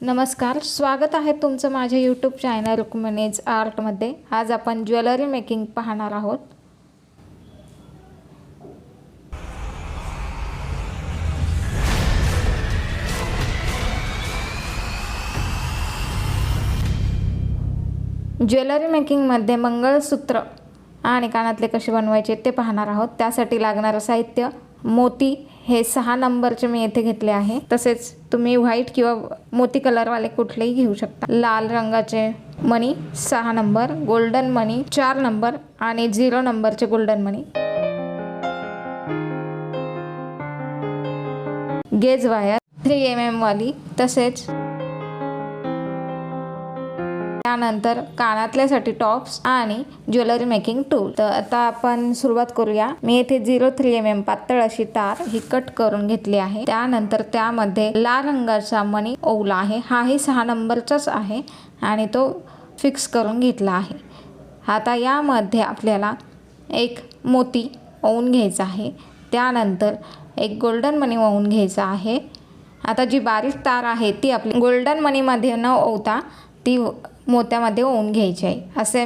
नमस्कार स्वागत आहे तुमचं माझ्या यूट्यूब चॅनल रुक्मिणीज आर्टमध्ये आज आपण ज्वेलरी मेकिंग पाहणार आहोत. ज्वेलरी मेकिंगमध्ये मंगळसूत्र आणि कानातले कसे बनवायचे ते पाहणार आहोत. त्यासाठी लागणारं साहित्य मोती हे सहा नंबरचे मी येथे घेतले आहे. तसेच तुम्ही व्हाईट किंवा मोती कलरवाले कुठलेही घेऊ शकता. लाल रंगाचे मणी सहा नंबर गोल्डन मणी चार नंबर आणि झिरो नंबरचे गोल्डन मणी. Gauge wire three M M वाली तसेच त्यानंतर कानातल्यासाठी टॉप्स आणि ज्वेलरी मेकिंग टूल तर आता आपण सुरुवात करूया. मी येथे झिरो थ्री एम एम पातळ अशी तार ही कट करून घेतली आहे. त्यानंतर त्यामध्ये लाल रंगाचा मणी ओवला आहे. हाही सहा नंबरचाच आहे आणि तो फिक्स करून घेतला आहे. आता यामध्ये आपल्याला एक मोती ओवून घ्यायचा आहे. त्यानंतर एक गोल्डन मनी ओवून घ्यायचा आहे. आता जी बारीक तार आहे ती आपली गोल्डन मनीमध्ये न ओवता ती मोत्यामध्ये ओवून घ्यायचे आहे. असे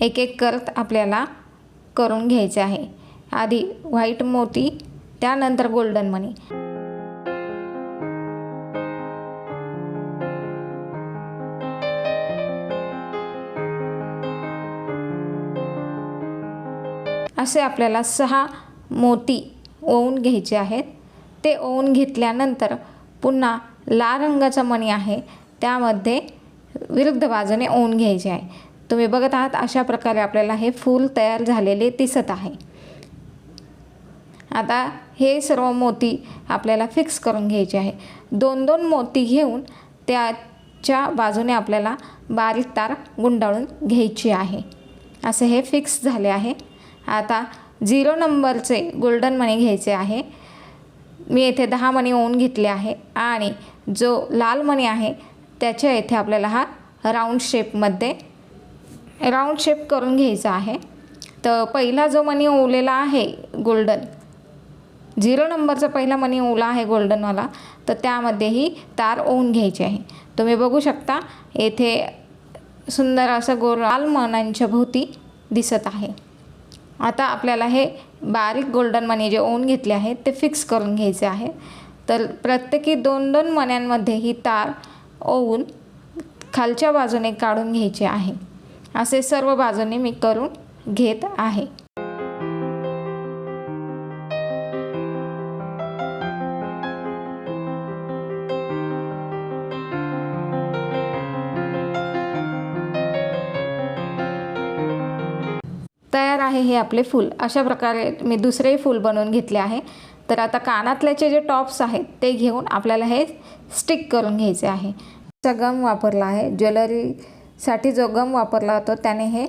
एक एक करत आपल्याला करून घ्यायचे आहे. आधी व्हाईट मोती त्यानंतर गोल्डन मनी असे आपल्याला सहा मोती ओवून घ्यायचे आहेत. ते ओवून घेतल्यानंतर पुन्हा लाल रंगाचा मणी आहे. त्यामध्ये विरुद्ध बाजूने ओन घ्यायचे आहे. तुम्ही बघत आहात अशा प्रकारे आपल्याला हे फूल तयार झालेले दिसत आहे. आता हे सर्व मोती आपल्याला फिक्स करून घ्यायचे आहे. दोन दोन मोती घेऊन त्याच्या बाजूने आपल्याला बारीक तार गुंडाळून घ्यायची आहे. असे हे फिक्स झाले आहे. आता झिरो नंबरचे गोल्डन मनी घ्यायचे आहे. मी येथे दहा मणी ओन घेतले आहे आणि जो लाल मणी आहे त्याच्या येथे आपल्याला हा राऊंड शेपमध्ये राऊंड शेप करून घ्यायचा आहे. तर पहिला जो मनी ओवलेला आहे गोल्डन झिरो नंबरचा पहिला मनी ओला आहे गोल्डनवाला तर त्यामध्येही तार ओवून घ्यायची आहे. तुम्ही बघू शकता येथे सुंदर असं गोल लाल मनांच्या भोवती दिसत आहे. आता आपल्याला हे बारीक गोल्डन मनी जे ओवून घेतले आहेत ते फिक्स करून घ्यायचे आहे. तर प्रत्येकी दोन दोन मण्यांमध्ये ही तार ओवून खालच्या बाजूने काढून घ्यायचे आहे. असे सर्व बाजूने मी करून घेत आहे. तयार आहे हे आपले फूल. अशा प्रकारे मी दुसरेही फूल बनवून घेतले आहे. तर आता कानातल्याचे जे टॉप्स आहेत ते घेऊन आपल्याला हे स्टिक करून घ्यायचे आहे. चा गम वापरला आहे. ज्वेलरीसाठी जो गम वापरला होतो त्याने हे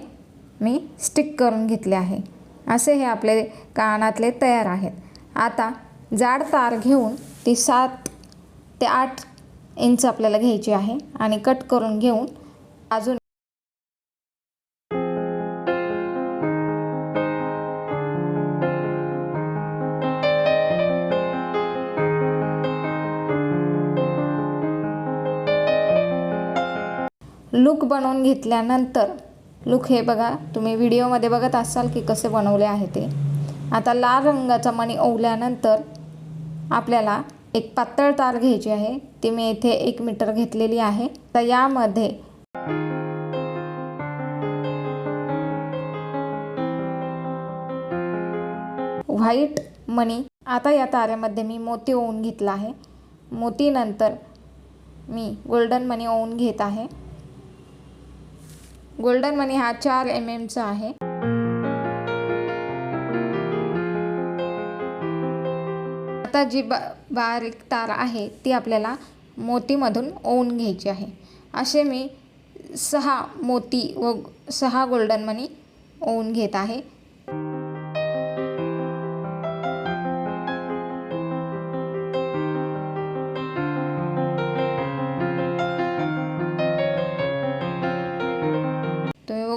मी स्टिक करून घेतले आहे. असे हे आपले कानातले तयार आहेत. आता जाड तार घेऊन ती सात ते आठ इंच आपल्याला घ्यायची आहे आणि कट करून घेऊन अजून लुक बनवून घेतल्यानंतर लुक हे बघा तुम्ही व्हिडिओमध्ये बघत असाल की कसे बनवले आहे ते. आता लाल रंगाचा मणी ओवल्यानंतर आपल्याला एक पातळ तार घ्यायची आहे. ती मी येथे एक मीटर घेतलेली आहे. तर यामध्ये व्हाईट मणी आता या तारेमध्ये मी मोती ओवून घेतला आहे. मोतीनंतर मी गोल्डन मनी ओवून घेत आहे. गोल्डन मनी हा चार एम एमचा आहे. आता जी बा बारीक तार आहे ती आपल्याला मोतीमधून ओवून घ्यायची आहे. असे मी सहा मोती व सहा गोल्डन मनी ओवून घेत आहे.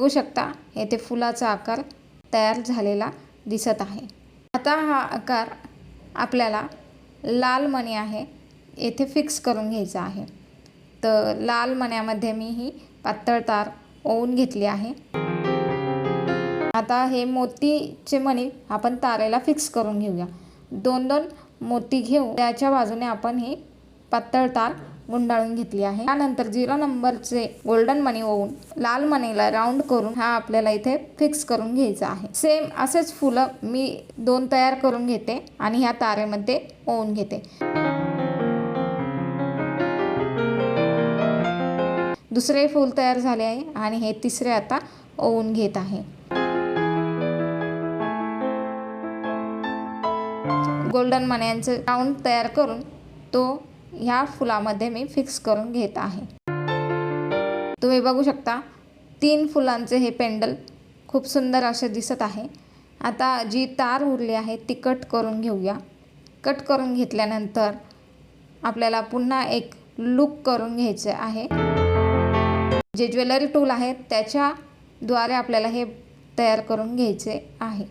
बघू शकता येथे फुलाचा आकार तयार झालेला दिसत आहे. आता हा आकार आपल्याला लाल मणी आहे येथे फिक्स करून घ्यायचा आहे. तर लाल मण्यामध्ये मी ही पातळ तार ओवून घेतली आहे. आता हे मोतीचे मणी आपण तारेला फिक्स करून घेऊया. दोन दोन मोती घेऊन त्याच्या बाजूने आपण ही पातळ तार गुंडाळून घेतली आहे. त्यानंतर झिरो नंबरचे गोल्डन मनी ओवून लाल मनीला राऊंड करून हा आपल्याला इथे फिक्स करून घ्यायचा आहे. सेम असेच फुलं मी दोन तयार करून घेते आणि ह्या तारेमध्ये ओवून घेते. दुसरे फूल तयार झाले आहे आणि हे तिसरे आता ओवून घेत आहे. गोल्डन मण्यांचं राऊंड तयार करून तो ह्या फुलामध्ये मी फिक्स करून घेत आहे. तुम्ही बघू शकता तीन फुलांचे हे पेंडल खूप सुंदर असे दिसत आहे. आता जी तार उरली आहे ती कट करून घेऊया. कट करून घेतल्यानंतर आपल्याला पुन्हा एक लूक करून घ्यायचे आहे. जे ज्वेलरी टूल आहे त्याच्याद्वारे आपल्याला हे तयार करून घ्यायचे आहे.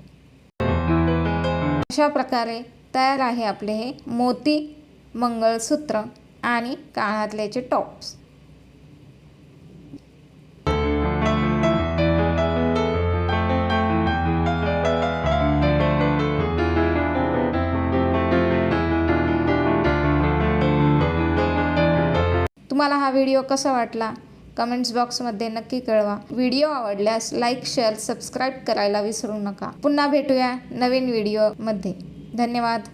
अशा प्रकारे तयार आहे आपले हे मोती मंगळसूत्र आणि कानातल्याचे टॉप्स. तुम्हाला हा व्हिडिओ कसा वाटला? कमेंट्स बॉक्समध्ये नक्की कळवा. व्हिडिओ आवडल्यास लाईक शेअर सबस्क्राईब करायला विसरू नका. पुन्हा भेटूया नवीन व्हिडिओमध्ये. धन्यवाद.